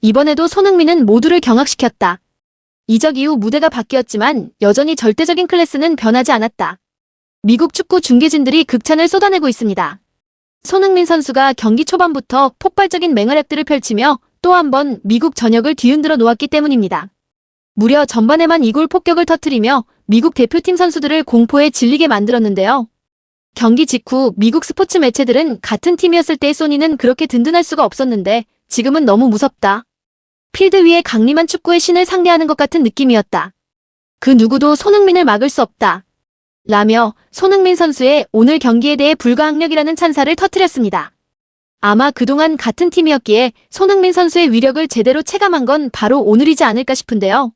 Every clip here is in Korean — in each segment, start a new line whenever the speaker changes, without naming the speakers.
이번에도 손흥민은 모두를 경악시켰다. 이적 이후 무대가 바뀌었지만 여전히 절대적인 클래스는 변하지 않았다. 미국 축구 중계진들이 극찬을 쏟아내고 있습니다. 손흥민 선수가 경기 초반부터 폭발적인 맹활약들을 펼치며 또 한 번 미국 전역을 뒤흔들어 놓았기 때문입니다. 무려 전반에만 이골 폭격을 터뜨리며 미국 대표팀 선수들을 공포에 질리게 만들었는데요. 경기 직후 미국 스포츠 매체들은 같은 팀이었을 때의 소니는 그렇게 든든할 수가 없었는데 지금은 너무 무섭다. 필드 위에 강림한 축구의 신을 상대하는 것 같은 느낌이었다. 그 누구도 손흥민을 막을 수 없다. 라며 손흥민 선수의 오늘 경기에 대해 불가항력이라는 찬사를 터뜨렸습니다. 아마 그동안 같은 팀이었기에 손흥민 선수의 위력을 제대로 체감한 건 바로 오늘이지 않을까 싶은데요.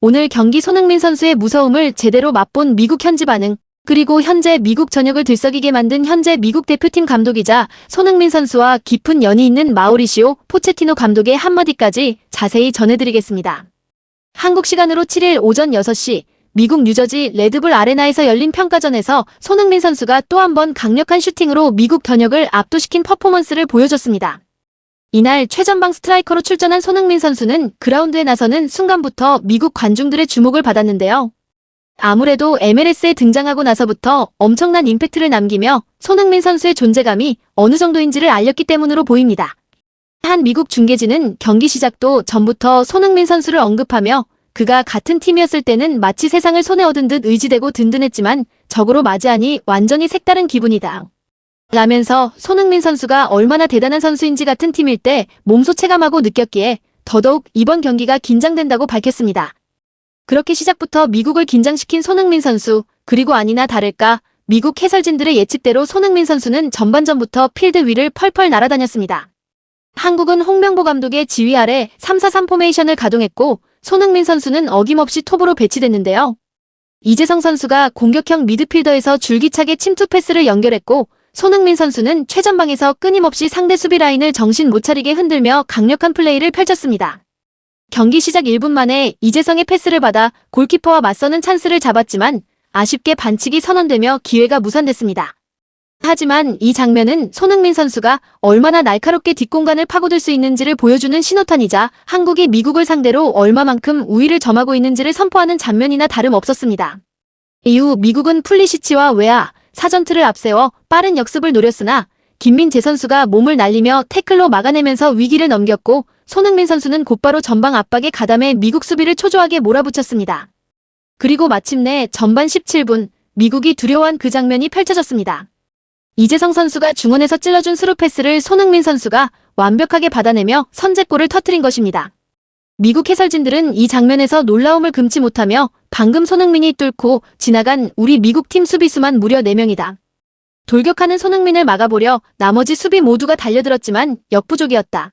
오늘 경기 손흥민 선수의 무서움을 제대로 맛본 미국 현지 반응, 그리고 현재 미국 전역을 들썩이게 만든 현재 미국 대표팀 감독이자 손흥민 선수와 깊은 연이 있는 마우리시오 포체티노 감독의 한마디까지 자세히 전해드리겠습니다. 한국 시간으로 7일 오전 6시 미국 뉴저지 레드불 아레나에서 열린 평가전에서 손흥민 선수가 또 한 번 강력한 슈팅으로 미국 전역을 압도시킨 퍼포먼스를 보여줬습니다. 이날 최전방 스트라이커로 출전한 손흥민 선수는 그라운드에 나서는 순간부터 미국 관중들의 주목을 받았는데요. 아무래도 MLS에 등장하고 나서부터 엄청난 임팩트를 남기며 손흥민 선수의 존재감이 어느 정도인지를 알렸기 때문으로 보입니다. 한 미국 중계진은 경기 시작도 전부터 손흥민 선수를 언급하며 그가 같은 팀이었을 때는 마치 세상을 손에 얻은 듯 의지되고 든든했지만 적으로 맞이하니 완전히 색다른 기분이다. 라면서 손흥민 선수가 얼마나 대단한 선수인지 같은 팀일 때 몸소 체감하고 느꼈기에 더더욱 이번 경기가 긴장된다고 밝혔습니다. 그렇게 시작부터 미국을 긴장시킨 손흥민 선수, 그리고 아니나 다를까 미국 해설진들의 예측대로 손흥민 선수는 전반전부터 필드 위를 펄펄 날아다녔습니다. 한국은 홍명보 감독의 지휘 아래 3-4-3 포메이션을 가동했고 손흥민 선수는 어김없이 톱으로 배치됐는데요. 이재성 선수가 공격형 미드필더에서 줄기차게 침투 패스를 연결했고 손흥민 선수는 최전방에서 끊임없이 상대 수비 라인을 정신 못 차리게 흔들며 강력한 플레이를 펼쳤습니다. 경기 시작 1분 만에 이재성의 패스를 받아 골키퍼와 맞서는 찬스를 잡았지만 아쉽게 반칙이 선언되며 기회가 무산됐습니다. 하지만 이 장면은 손흥민 선수가 얼마나 날카롭게 뒷공간을 파고들 수 있는지를 보여주는 신호탄이자 한국이 미국을 상대로 얼마만큼 우위를 점하고 있는지를 선포하는 장면이나 다름없었습니다. 이후 미국은 플리시치와 웨아, 사전트를 앞세워 빠른 역습을 노렸으나 김민재 선수가 몸을 날리며 태클로 막아내면서 위기를 넘겼고 손흥민 선수는 곧바로 전방 압박에 가담해 미국 수비를 초조하게 몰아붙였습니다. 그리고 마침내 전반 17분 미국이 두려워한 그 장면이 펼쳐졌습니다. 이재성 선수가 중원에서 찔러준 스루 패스를 손흥민 선수가 완벽하게 받아내며 선제골을 터트린 것입니다. 미국 해설진들은 이 장면에서 놀라움을 금치 못하며 방금 손흥민이 뚫고 지나간 우리 미국 팀 수비수만 무려 4명이다. 돌격하는 손흥민을 막아보려 나머지 수비 모두가 달려들었지만 역부족이었다.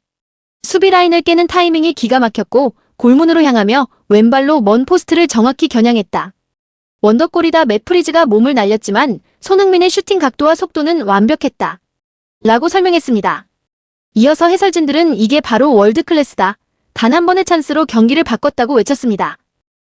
수비 라인을 깨는 타이밍이 기가 막혔고 골문으로 향하며 왼발로 먼 포스트를 정확히 겨냥했다. 원더골이다 매프리즈가 몸을 날렸지만 손흥민의 슈팅 각도와 속도는 완벽했다. 라고 설명했습니다. 이어서 해설진들은 이게 바로 월드클래스다. 단 한 번의 찬스로 경기를 바꿨다고 외쳤습니다.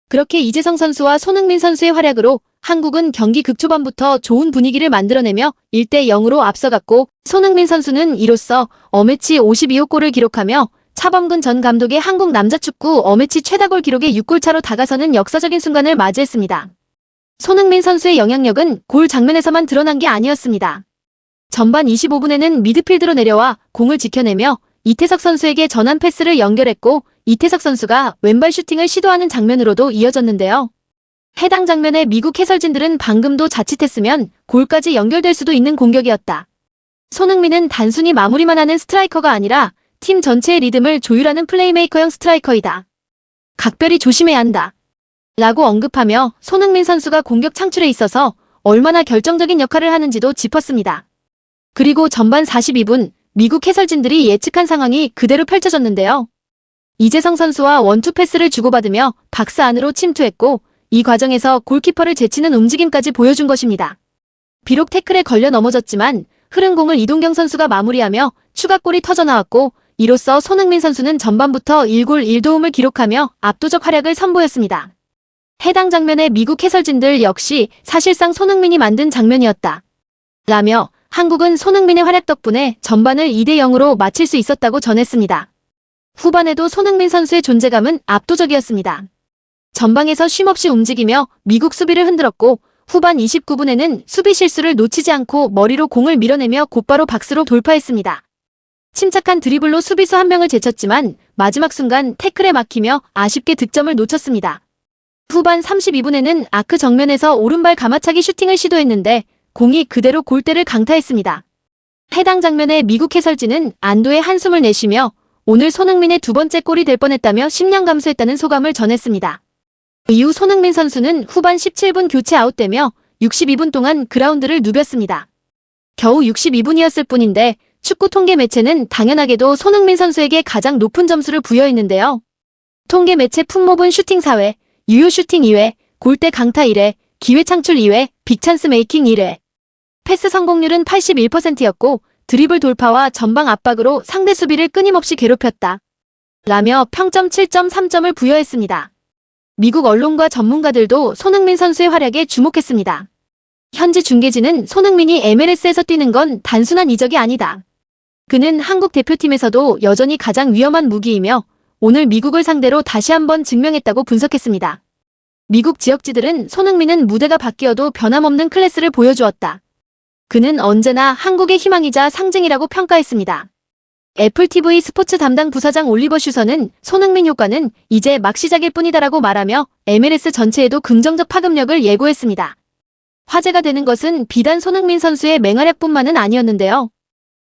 그렇게 이재성 선수와 손흥민 선수의 활약으로 한국은 경기 극초반부터 좋은 분위기를 만들어내며 1대 0으로 앞서갔고 손흥민 선수는 이로써 어매치 52호 골을 기록하며 차범근 전 감독의 한국 남자축구 어매치 최다골 기록에 6골 차로 다가서는 역사적인 순간을 맞이했습니다. 손흥민 선수의 영향력은 골 장면에서만 드러난 게 아니었습니다. 전반 25분에는 미드필드로 내려와 공을 지켜내며 이태석 선수에게 전환 패스를 연결했고 이태석 선수가 왼발 슈팅을 시도하는 장면으로도 이어졌는데요. 해당 장면에 미국 해설진들은 방금도 자칫했으면 골까지 연결될 수도 있는 공격이었다. 손흥민은 단순히 마무리만 하는 스트라이커가 아니라 팀 전체의 리듬을 조율하는 플레이메이커형 스트라이커이다. 각별히 조심해야 한다. 라고 언급하며 손흥민 선수가 공격 창출에 있어서 얼마나 결정적인 역할을 하는지도 짚었습니다. 그리고 전반 42분 미국 해설진들이 예측한 상황이 그대로 펼쳐졌는데요. 이재성 선수와 원투 패스를 주고받으며 박스 안으로 침투했고 이 과정에서 골키퍼를 제치는 움직임까지 보여준 것입니다. 비록 태클에 걸려 넘어졌지만 흐른 공을 이동경 선수가 마무리하며 추가골이 터져나왔고 이로써 손흥민 선수는 전반부터 1골 1도움을 기록하며 압도적 활약을 선보였습니다. 해당 장면의 미국 해설진들 역시 사실상 손흥민이 만든 장면이었다. 라며 한국은 손흥민의 활약 덕분에 전반을 2대 0으로 마칠 수 있었다고 전했습니다. 후반에도 손흥민 선수의 존재감은 압도적이었습니다. 전방에서 쉼없이 움직이며 미국 수비를 흔들었고 후반 29분에는 수비 실수를 놓치지 않고 머리로 공을 밀어내며 곧바로 박스로 돌파했습니다. 침착한 드리블로 수비수 한 명을 제쳤지만 마지막 순간 태클에 막히며 아쉽게 득점을 놓쳤습니다. 후반 32분에는 아크 정면에서 오른발 가마차기 슈팅을 시도했는데 공이 그대로 골대를 강타했습니다. 해당 장면에 미국 해설진은 안도의 한숨을 내쉬며 오늘 손흥민의 두 번째 골이 될 뻔했다며 심량 감수했다는 소감을 전했습니다. 이후 손흥민 선수는 후반 17분 교체 아웃되며 62분 동안 그라운드를 누볐습니다. 겨우 62분이었을 뿐인데 축구 통계 매체는 당연하게도 손흥민 선수에게 가장 높은 점수를 부여했는데요. 통계 매체 품목은 슈팅 4회, 유효 슈팅 2회, 골대 강타 1회, 기회 창출 2회, 빅찬스 메이킹 1회. 패스 성공률은 81%였고 드리블 돌파와 전방 압박으로 상대 수비를 끊임없이 괴롭혔다. 라며 평점 7.3점을 부여했습니다. 미국 언론과 전문가들도 손흥민 선수의 활약에 주목했습니다. 현지 중계진은 손흥민이 MLS에서 뛰는 건 단순한 이적이 아니다. 그는 한국 대표팀에서도 여전히 가장 위험한 무기이며 오늘 미국을 상대로 다시 한번 증명했다고 분석했습니다. 미국 지역지들은 손흥민은 무대가 바뀌어도 변함없는 클래스를 보여주었다. 그는 언제나 한국의 희망이자 상징이라고 평가했습니다. 애플TV 스포츠 담당 부사장 올리버 슈서는 손흥민 효과는 이제 막 시작일 뿐이다라고 말하며 MLS 전체에도 긍정적 파급력을 예고했습니다. 화제가 되는 것은 비단 손흥민 선수의 맹활약뿐만은 아니었는데요.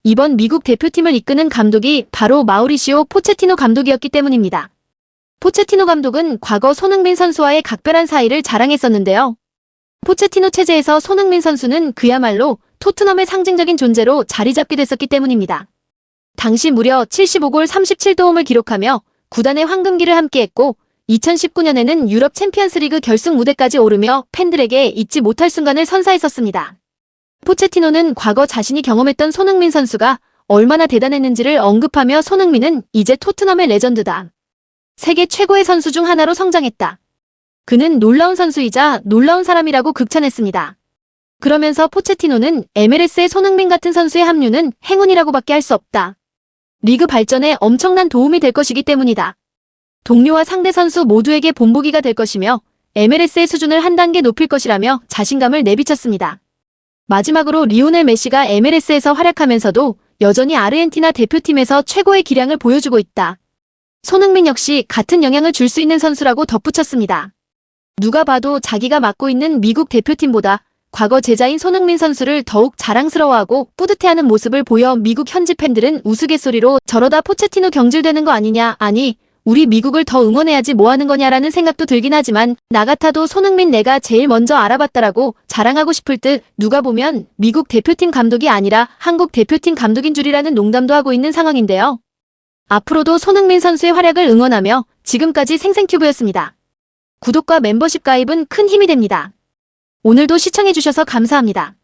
이번 미국 대표팀을 이끄는 감독이 바로 마우리시오 포체티노 감독이었기 때문입니다. 포체티노 감독은 과거 손흥민 선수와의 각별한 사이를 자랑했었는데요. 포체티노 체제에서 손흥민 선수는 그야말로 토트넘의 상징적인 존재로 자리 잡게 됐었기 때문입니다. 당시 무려 75골 37도움을 기록하며 구단의 황금기를 함께했고 2019년에는 유럽 챔피언스리그 결승 무대까지 오르며 팬들에게 잊지 못할 순간을 선사했었습니다. 포체티노는 과거 자신이 경험했던 손흥민 선수가 얼마나 대단했는지를 언급하며 손흥민은 이제 토트넘의 레전드다. 세계 최고의 선수 중 하나로 성장했다. 그는 놀라운 선수이자 놀라운 사람이라고 극찬했습니다. 그러면서 포체티노는 MLS의 손흥민 같은 선수의 합류는 행운이라고밖에 할 수 없다. 리그 발전에 엄청난 도움이 될 것이기 때문이다. 동료와 상대 선수 모두에게 본보기가 될 것이며 MLS의 수준을 한 단계 높일 것이라며 자신감을 내비쳤습니다. 마지막으로 리오넬 메시가 MLS에서 활약하면서도 여전히 아르헨티나 대표팀에서 최고의 기량을 보여주고 있다. 손흥민 역시 같은 영향을 줄 수 있는 선수라고 덧붙였습니다. 누가 봐도 자기가 맡고 있는 미국 대표팀보다 과거 제자인 손흥민 선수를 더욱 자랑스러워하고 뿌듯해하는 모습을 보여 미국 현지 팬들은 우스갯소리로 저러다 포체티노 경질되는 거 아니냐 아니 우리 미국을 더 응원해야지 뭐하는 거냐라는 생각도 들긴 하지만 나 같아도 손흥민 내가 제일 먼저 알아봤다라고 자랑하고 싶을 듯 누가 보면 미국 대표팀 감독이 아니라 한국 대표팀 감독인 줄이라는 농담도 하고 있는 상황인데요. 앞으로도 손흥민 선수의 활약을 응원하며 지금까지 생생큐브였습니다. 구독과 멤버십 가입은 큰 힘이 됩니다. 오늘도 시청해주셔서 감사합니다.